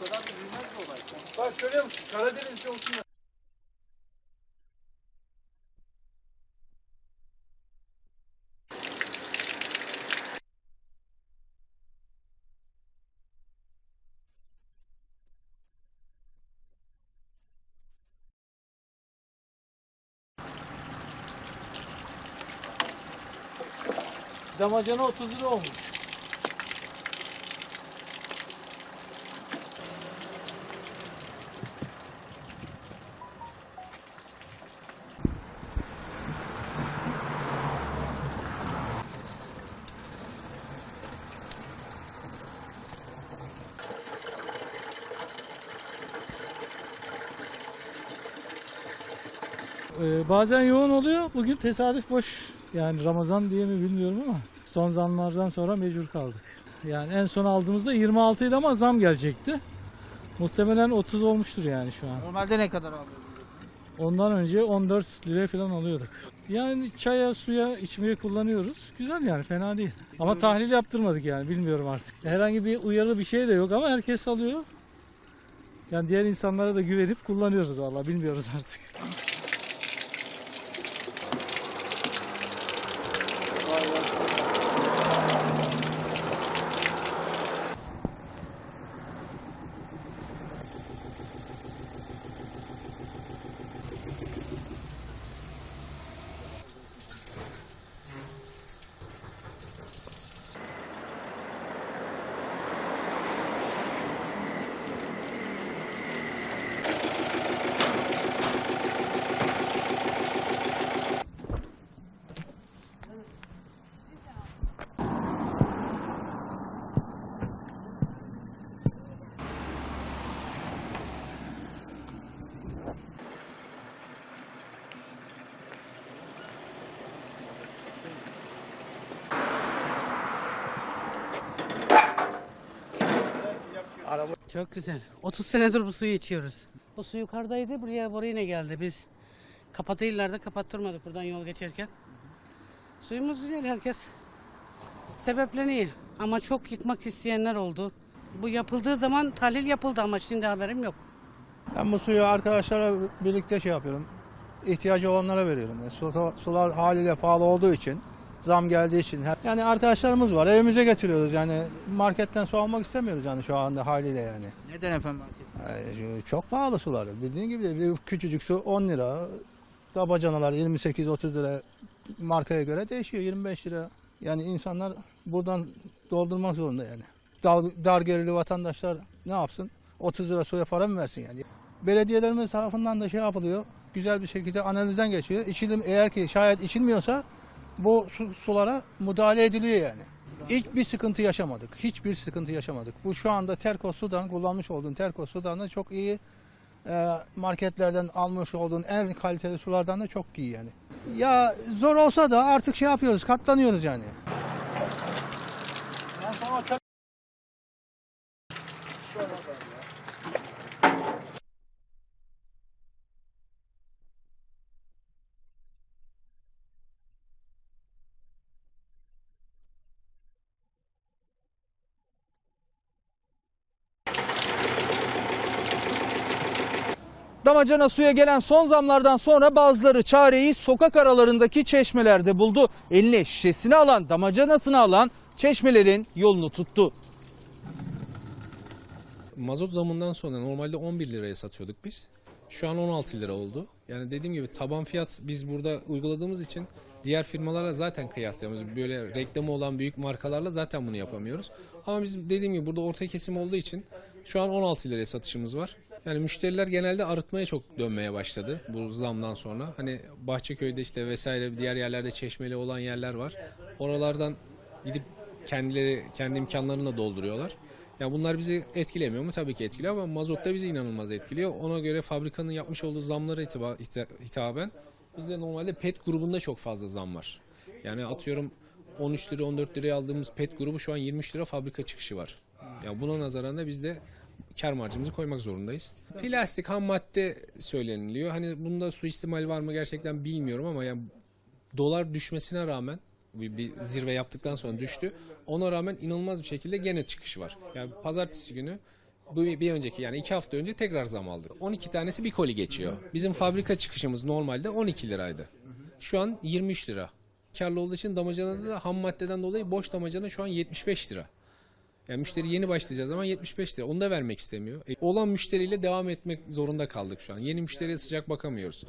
Kadar da bilmez bu olay. Bak görüyor musun? Karadeniz'de olsun da. Damacana 30 lira olmuş. Ee, bazen yoğun oluyor. Bugün tesadüf boş. Yani Ramazan diye mi bilmiyorum ama son zamlardan sonra mecbur kaldık. Yani en son aldığımızda 26 idi ama zam gelecekti. Muhtemelen 30 olmuştur yani şu an. Normalde ne kadar alıyordun? Ondan önce 14 lira falan alıyorduk. Yani çaya, suya içmeye kullanıyoruz. Güzel yani fena değil. Ama tahlil yaptırmadık yani bilmiyorum artık. Herhangi bir uyarı bir şey de yok ama herkes alıyor. Yani diğer insanlara da güvenip kullanıyoruz valla bilmiyoruz artık. Çok güzel. 30 senedir bu suyu içiyoruz. Bu su yukarıdaydı, buraya buraya ne geldi? Biz kapatıyırlar da kapattırmadık buradan yol geçerken. Suyumuz güzel herkes. Sebepleniyor. Ama çok yıkmak isteyenler oldu. Bu yapıldığı zaman tahlil yapıldı ama şimdi haberim yok. Ben bu suyu arkadaşlarla birlikte şey yapıyorum. İhtiyacı olanlara veriyorum. Yani su- sular haliyle pahalı olduğu için, zam geldiği için. Yani arkadaşlarımız var. Evimize getiriyoruz. Yani marketten su almak istemiyoruz yani şu anda haliyle yani. Neden efendim? Ee, Çok pahalı sular. Bildiğin gibi bir küçücük su 10 lira. Tabacanalar 28-30 lira. Markaya göre değişiyor 25 lira. Yani insanlar buradan doldurmak zorunda yani. Dar, dar gelirli vatandaşlar ne yapsın? 30 lira suya para mı versin yani? Belediyelerimiz tarafından da şey yapılıyor. Güzel bir şekilde analizden geçiyor. İçilim eğer ki şayet içilmiyorsa bu su- sulara müdahale ediliyor yani. Hiçbir sıkıntı yaşamadık. Hiçbir sıkıntı yaşamadık. Bu şu anda Terkos Sudan kullanmış olduğun Terkos Sudan da çok iyi e, marketlerden almış olduğun en kaliteli sulardan da çok iyi yani. Ya zor olsa da artık şey yapıyoruz, katlanıyoruz yani. Damacana suya gelen son zamlardan sonra bazıları çareyi sokak aralarındaki çeşmelerde buldu. Eline şişesini alan, damacanasını alan çeşmelerin yolunu tuttu. Mazot zamından sonra normalde 11 liraya satıyorduk biz. Şu an 16 lira oldu. Yani dediğim gibi taban fiyat biz burada uyguladığımız için diğer firmalara zaten kıyaslayamıyoruz. Böyle reklamı olan büyük markalarla zaten bunu yapamıyoruz. Ama biz dediğim gibi burada orta kesim olduğu için şu an 16 liraya satışımız var. Yani müşteriler genelde arıtmaya çok dönmeye başladı bu zamdan sonra. Hani Bahçeköy'de işte vesaire diğer yerlerde çeşmeli olan yerler var. Oralardan gidip kendileri kendi imkanlarını da dolduruyorlar. Ya bunlar bizi etkilemiyor mu? Tabii ki etkiliyor ama mazot da bizi inanılmaz etkiliyor. Ona göre fabrikanın yapmış olduğu zamlara hitaben bizde normalde PET grubunda çok fazla zam var. Yani atıyorum 13 lira 14 liraya aldığımız PET grubu şu an 23 lira fabrika çıkışı var. Ya buna nazaran da biz de kar marjımızı koymak zorundayız. Plastik ham madde söyleniliyor. Hani bunda suistimal var mı gerçekten bilmiyorum ama yani dolar düşmesine rağmen bir, bir zirve yaptıktan sonra düştü. Ona rağmen inanılmaz bir şekilde gene çıkış var. Yani pazartesi günü bir önceki yani iki hafta önce tekrar zam aldık. 12 tanesi bir koli geçiyor. Bizim fabrika çıkışımız normalde 12 liraydı. Şu an 23 lira. Karlı olduğu için damacanada da ham maddeden dolayı boş damacana şu an 75 lira. Yani müşteri yeni başlayacağız ama 75 lira. Onu da vermek istemiyor. E, olan müşteriyle devam etmek zorunda kaldık şu an. Yeni müşteriye sıcak bakamıyoruz.